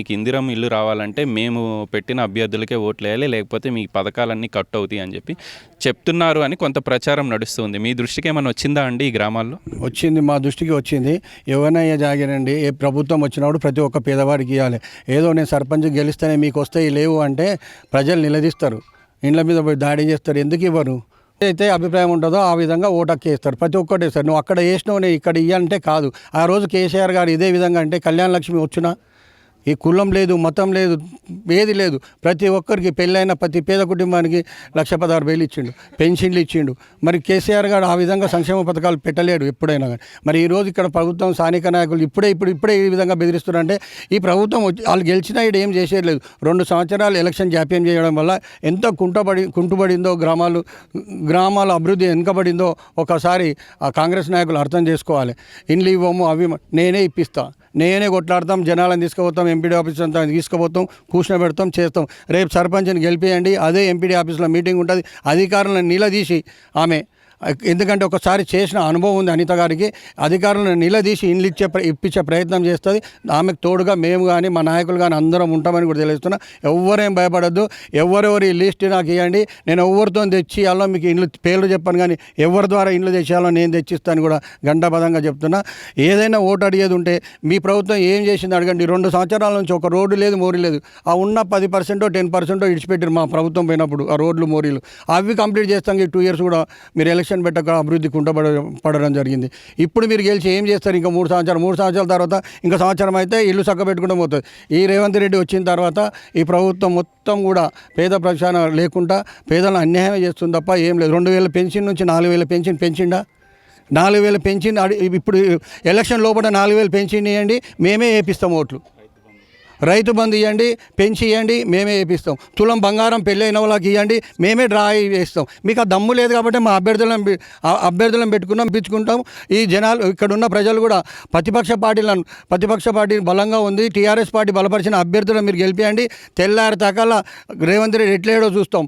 మీకు ఇందిరం ఇల్లు రావాలంటే మేము పెట్టిన అభ్యర్థులకే ఓట్లు వేయాలి లేకపోతే మీ పథకాలన్నీ కట్ అవుతాయి అని చెప్పి చెప్తున్నారు అని కొంత ప్రచారం నడుస్తుంది. మీ దృష్టికి ఏమైనా వచ్చిందా అండి ఈ గ్రామాల్లో? వచ్చింది మా దృష్టికి వచ్చింది. ఎవరైనా జాగిరండి ఏ ప్రభుత్వం వచ్చినప్పుడు ప్రతి ఒక్క పేదవాడికి ఇవ్వాలి ఏదో నేను సర్పంచ్ గెలిస్తేనే మీకు వస్తాయి లేవు అంటే ప్రజలు నిలదీస్తారు. ఇండ్ల మీద పోయి దాడి చేస్తారు ఎందుకు ఇవ్వరు? అయితే అభిప్రాయం ఉంటుందో ఆ విధంగా ఓటక్కి వేస్తారు. ప్రతి ఒక్కటి వేస్తారు నువ్వు అక్కడ వేసినావు నేను ఇక్కడ ఇవ్వాలంటే కాదు. ఆ రోజు కేసీఆర్ గారు ఇదే విధంగా అంటే కళ్యాణ లక్ష్మి వచ్చినా ఈ కులం లేదు మతం లేదు ఏది లేదు. ప్రతి ఒక్కరికి పెళ్ళైన ప్రతి పేద కుటుంబానికి లక్ష పదహారు వేలు ఇచ్చిండు పెన్షన్లు ఇచ్చిండు. మరి కేసీఆర్ గారు ఆ విధంగా సంక్షేమ పథకాలు పెట్టలేడు ఎప్పుడైనా కానీ. మరి ఈరోజు ఇక్కడ ప్రభుత్వం స్థానిక నాయకులు ఇప్పుడే ఇప్పుడు ఇప్పుడే ఈ విధంగా బెదిరిస్తున్నారంటే ఈ ప్రభుత్వం వచ్చి వాళ్ళు గెలిచినా ఇక్కడ ఏం చేసేయలేదు రెండు సంవత్సరాలు ఎలక్షన్ జాప్యం చేయడం వల్ల ఎంత కుంటబడి కుంటుబడిందో గ్రామాలు గ్రామాల అభివృద్ధి వెనుకబడిందో ఒకసారి ఆ కాంగ్రెస్ నాయకులు అర్థం చేసుకోవాలి. ఇండ్లు ఇవ్వము అవి నేనే ఇప్పిస్తాను నేనే కొట్లాడతాం జనాలను తీసుకుపోతాం ఎంపీడీ ఆఫీస్ అంతా తీసుకుపోతాం కూర్చుని పెడతాం చేస్తాం. రేపు సర్పంచ్ని గెలిపియండి అదే ఎంపీడీ ఆఫీస్లో మీటింగ్ ఉంటుంది అధికారులను నిలదీసి ఆమె ఎందుకంటే ఒకసారి చేసిన అనుభవం ఉంది అనిత గారికి. అధికారులను నిలదీసి ఇండ్లు ఇచ్చే ప్ర- ఇప్పించే ప్రయత్నం చేస్తుంది. ఆమెకు తోడుగా మేము కానీ మా నాయకులు కానీ అందరం ఉంటామని కూడా తెలియజేస్తున్నా. ఎవరేం భయపడద్దు. ఎవరెవరి లిస్ట్ నాకు ఇవ్వండి నేను ఎవరితో తెచ్చి అలా మీకు ఇండ్లు పేర్లు చెప్పాను కానీ ఎవరి ద్వారా ఇండ్లు తెచ్చేయాలో నేను తెచ్చిస్తాను కూడా గంటపదంగా చెప్తున్నా. ఏదైనా ఓటు అడిగేది ఉంటే మీ ప్రభుత్వం ఏం చేసింది అడగండి. రెండు సంవత్సరాల నుంచి ఒక రోడ్డు లేదు మోరీ లేదు. ఆ ఉన్న పది పర్సెంటో టెన్ పర్సెంటో ఇడిచిపెట్టారు మా ప్రభుత్వం పోయినప్పుడు ఆ రోడ్లు మోరీలు. అవి కంప్లీట్ చేస్తాం ఈ టూ ఇయర్స్ కూడా మీరు ఎలక్షన్ పెట్టక అభివృద్ధి కుంటపడ పడడం జరిగింది. ఇప్పుడు మీరు గెలిచి ఏం చేస్తారు? ఇంకా మూడు సంవత్సరాలు మూడు సంవత్సరాల తర్వాత ఇంకా సంవత్సరం అయితే ఇల్లు చక్క పెట్టుకుంటూ పోతుంది ఈ రేవంత్ రెడ్డి వచ్చిన తర్వాత ఈ ప్రభుత్వం మొత్తం కూడా పేద ప్రక్షాళన లేకుండా పేదలను అన్యాయం చేస్తుంది తప్ప ఏం లేదు. రెండు వేల పెన్షన్ నుంచి నాలుగు వేల పెన్షన్ పెంచిండా? నాలుగు వేల పెన్షన్ ఇప్పుడు ఎలక్షన్ లోపల నాలుగు వేలు పెన్షన్ ఇవ్వండి మేమే వేపిస్తాం ఓట్లు. రైతు బంధు ఇవ్వండి పెంచి ఇవ్వండి మేమే వేపిస్తాం తులం బంగారం పెళ్ళైన వాళ్ళకి ఇవ్వండి మేమే డ్రా వేస్తాం. మీకు ఆ దమ్ము లేదు కాబట్టి మా అభ్యర్థులను అభ్యర్థులను పెట్టుకున్నాం పిచ్చుకుంటాం. ఈ జనాలు ఇక్కడ ఉన్న ప్రజలు కూడా ప్రతిపక్ష పార్టీలను ప్రతిపక్ష పార్టీ బలంగా ఉంది. టీఆర్ఎస్ పార్టీ బలపరిచిన అభ్యర్థులను మీరు గెలిపియండి. తెల్లారి తకాల రేవంత్ రెడ్డి ఎట్లేడో చూస్తాం.